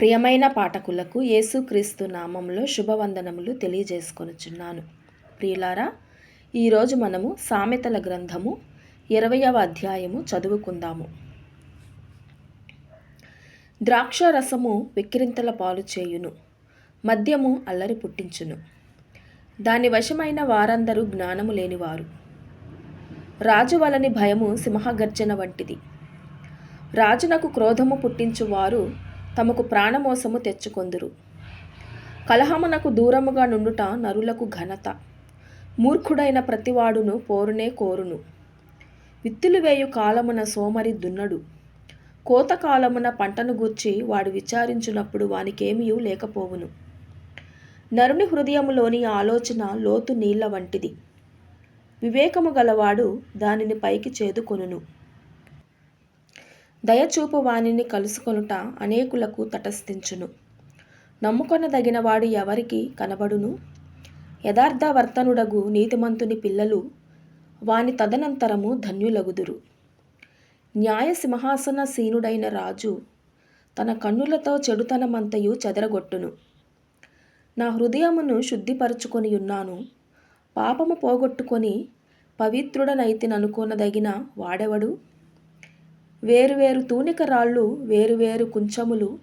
ప్రియమైన పాఠకులకు యేసుక్రీస్తు నామంలో శుభవందనములు తెలియజేసుకొనుచున్నాను. ప్రియులారా ఈరోజు మనము సామెతల గ్రంథము ఇరవయవ అధ్యాయము చదువుకుందాము. ద్రాక్ష రసము వెక్కిరింతల పాలు చేయును మద్యము అల్లరి పుట్టించును. దాని వశమైన వారందరూ జ్ఞానము లేనివారు. రాజు వలని భయము సింహగర్జన వంటిది. రాజునకు క్రోధము పుట్టించువారు తమకు ప్రాణమోసము తెచ్చుకొందురు. కలహమునకు దూరముగా నుండుట నరులకు ఘనత. మూర్ఖుడైన ప్రతివాడును పోరునే కోరును. విత్తులు వేయు కాలమున సోమరి దున్నడు. కోత కాలమున పంటను గూర్చి వాడు విచారించినప్పుడు వానికేమీ లేకపోవును. నరుని హృదయములోని ఆలోచన లోతు నీళ్ళ వంటిది. వివేకము గలవాడు దానిని పైకి చేదుకొనును. దయచూపు వానిని కలుసుకొనుట అనేకులకు తటస్థించును. నమ్ముకొనదగిన వాడు ఎవరికి కనబడును? యథార్థవర్తనుడగు నీతిమంతుని పిల్లలు వాని తదనంతరము ధన్యులగుదురు. న్యాయ సింహాసన సీనుడైన రాజు తన కన్నులతో చెడుతనమంతయు చెదరగొట్టును. నా హృదయమును శుద్ధిపరుచుకొని ఉన్నాను పాపము పోగొట్టుకొని పవిత్రుడనైతిననుకోనదగిన వాడెవడు? వేరువేరు తూనిక రాళ్ళు వేరువేరు కుంచములు.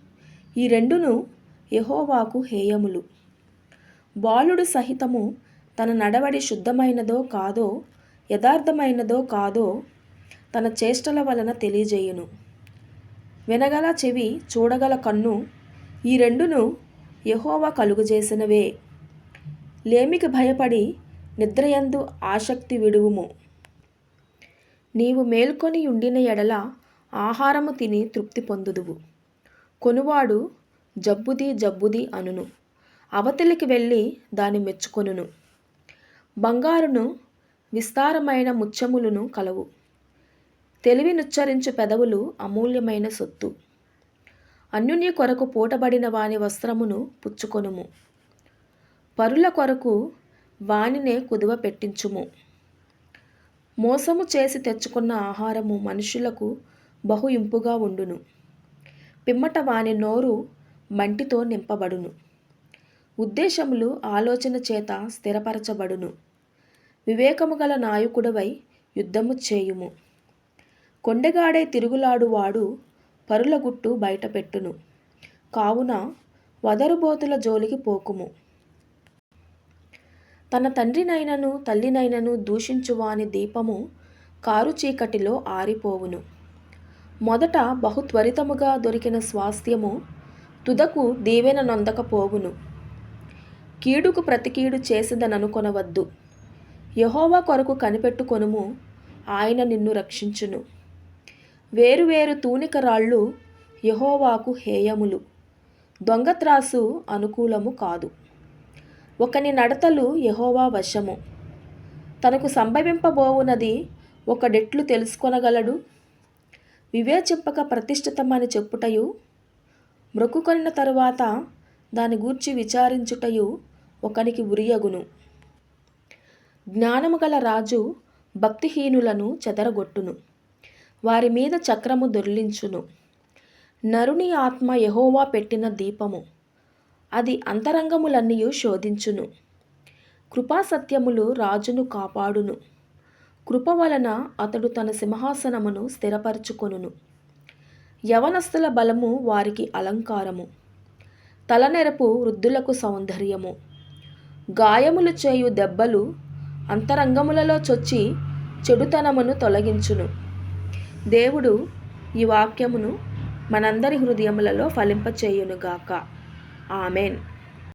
ఈ రెండును యహోవాకు హేయములు. బాలుడు సహితము తన నడవడి శుద్ధమైనదో కాదో యథార్థమైనదో కాదో తన చేష్టల వలన తెలియజేయును. వినగల చెవి చూడగల కన్ను ఈ రెండును యహోవా కలుగజేసినవే. లేమికి భయపడి నిద్రయందు ఆసక్తి విడువుము. నీవు మేల్కొని ఉండిన ఎడల ఆహారము తిని తృప్తి పొందుదువు. కొనువాడు జబ్బుది జబ్బుది అనును. అవతలికి వెళ్ళి దాని మెచ్చుకొనును. బంగారును విస్తారమైన ముత్యములను కలవు. తెలివినుచ్చరించు పెదవులు అమూల్యమైన సొత్తు. అన్యుని కొరకు పూటబడిన వాని వస్త్రమును పుచ్చుకొనుము. పరుల కొరకు వానినే కుదువ పెట్టించుము. మోసము చేసి తెచ్చుకున్న ఆహారము మనుషులకు బహు ఇంపుగా ఉండును. పిమ్మట వాని నోరు మంటితో నింపబడును. ఉద్దేశములు ఆలోచన చేత స్థిరపరచబడును. వివేకము గల నాయకుడవై యుద్ధము చేయుము. కొండగాడే తిరుగులాడువాడు పరుల గుట్టు బయటపెట్టును. కావున వదరుబోతుల జోలికి పోకుము. తన తండ్రినైనను తల్లినైనను దూషించువాని దీపము కారు చీకటిలో ఆరిపోవును. మొదట బహుత్వరితముగా దొరికిన స్వాస్థ్యము తుదకు దీవెన నొందకపోవును. కీడుకు ప్రతికీడు చేసిదననుకొనవద్దు. యహోవా కొరకు కనిపెట్టుకొనుము ఆయన నిన్ను రక్షించును. వేరువేరు తూనిక రాళ్ళు యహోవాకు హేయములు. దొంగత్రాసు అనుకూలము కాదు. ఒకని నడతలు యహోవా వశము. తనకు సంభవింపబోవునది ఒకడెట్లు తెలుసుకొనగలడు వివేచింపక ప్రతిష్ఠితమని చెప్పుటయు మ్రొక్కుకొనిన తరువాత దాని గూర్చి విచారించుటయు ఒకనికి ఉరియగును. జ్ఞానము గల రాజు భక్తిహీనులను చెదరగొట్టును. వారి మీద చక్రము దొర్లించును. నరుని ఆత్మ యహోవా పెట్టిన దీపము అది అంతరంగములన్నీ శోధించును. కృపాసత్యములు రాజును కాపాడును. కృప వలన అతడు తన సింహాసనమును స్థిరపరచుకొనును. యవనస్తుల బలము వారికి అలంకారము. తలనెరపు వృద్ధులకు సౌందర్యము. గాయములు చేయు దెబ్బలు అంతరంగములలో చొచ్చి చెడుతనమును తొలగించును. దేవుడు ఈ వాక్యమును మనందరి హృదయములలో ఫలింపచేయునుగాక. ఆమెన్.